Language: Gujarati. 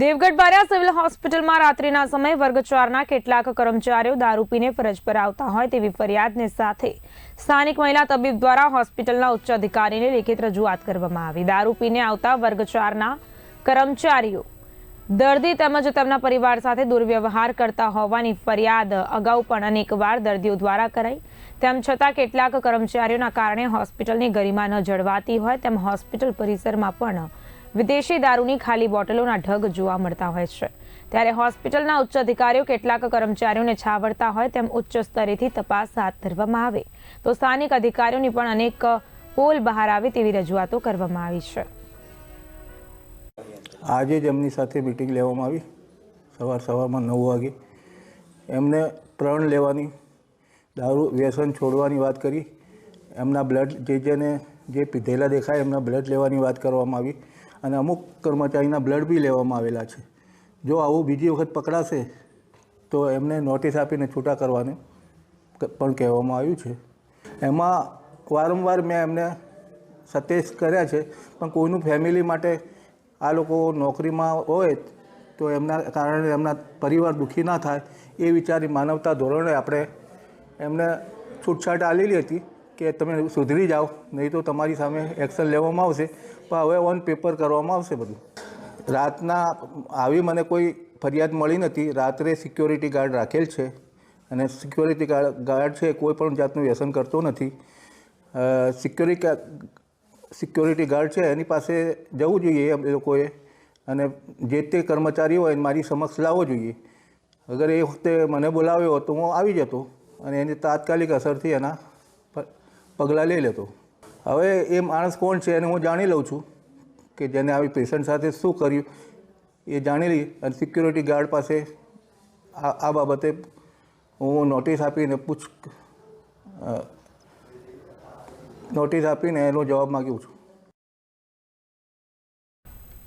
દેવગઢ બારિયા સિવિલ હોસ્પિટલમાં રાત્રિના સમયે વર્ગ ચારના કેટલાક કર્મચારીઓ દારૂ પીને ફરજ પર આવતા હોય તેવી ફરિયાદને સાથે સ્થાનિક મહિલા તબીબ દ્વારા હોસ્પિટલના ઉચ્ચ અધિકારીને લેખિત રજૂઆત કરવામાં આવી. દારૂ પીને આવતા વર્ગ ચારના કર્મચારીઓ દર્દી તેમજ તેમના પરિવાર સાથે દુર્વ્યવહાર કરતા હોવાની ફરિયાદ અગાઉ પણ અનેકવાર દર્દીઓ દ્વારા કરાઈ. તેમ છતાં કેટલાક કર્મચારીઓના કારણે હોસ્પિટલની ગરિમા ન જળવાતી હોય તેમ હોસ્પિટલ પરિસરમાં પણ વિદેશી દારૂની ખાલી બોટલોના ઢગ જોવા મળતા હોય છે. ત્યારે હોસ્પિટલના ઉચ્ચ અધિકારીઓ કેટલાક કર્મચારીઓને છાવરતા હોય તેમ ઉચ્ચ સ્તરેથી તપાસ હાથ ધરવામાં આવે. તો સ્થાનિક અધિકારીઓની પણ અનેક પોલ બહાર આવે તેવી રજૂઆતો કરવામાં આવી છે. આજે જ એમની સાથે મિટિંગ લેવામાં આવી. સવાર સવારમાં નવ વાગે. એમને પ્રણ લેવાની, દારૂ વ્યસન છોડવાની વાત કરી. એમના બ્લડ જે જેને જે પીધેલા દેખાય એમના બ્લડ લેવાની વાત કરવામાં આવી. અને અમુક કર્મચારીના બ્લડ બી લેવામાં આવેલા છે. જો આવું બીજી વખત પકડાશે, તો એમને નોટિસ આપીને છૂટા કરવાને પણ કહેવામાં આવ્યું છે. એમાં વારંવાર મેં એમને સતેજ કર્યા છે, પણ કોઈનું ફેમિલી માટે આ લોકો નોકરીમાં હોય તો એમના કારણે એમના પરિવાર દુઃખી ના થાય એ વિચારી માનવતા ધોરણે આપણે એમને છૂટછાટ આલેલી હતી. કે તમે સુધરી જાઓ, નહીં તો તમારી સામે એક્શન લેવામાં આવશે. પણ હવે ઓન પેપર કરવામાં આવશે બધું. રાતના આવી મને કોઈ ફરિયાદ મળી નથી. રાત્રે સિક્યોરિટી ગાર્ડ રાખેલ છે. અને સિક્યોરિટી ગાર્ડ છે કોઈ પણ જાતનું વ્યસન કરતો નથી. સિક્યોરિટી સિક્યોરિટી ગાર્ડ છે એની પાસે જવું જોઈએ એ લોકોએ. અને જે તે કર્મચારી હોય મારી સમક્ષ લાવવો જોઈએ. અગર એ વખતે મને બોલાવ્યો તો હું આવી જતો. અને એની તાત્કાલિક અસરથી એના પગલાં લઈ લેતો. હવે એ માણસ કોણ છે એને હું જાણી લઉં છું કે જેને આવી પેશન્ટ સાથે શું કર્યું એ જાણી લઈ અને સિક્યુરિટી ગાર્ડ પાસે આ આ બાબતે હું નોટિસ આપીને પૂછ નોટિસ આપીને એનો જવાબ માગ્યું છું.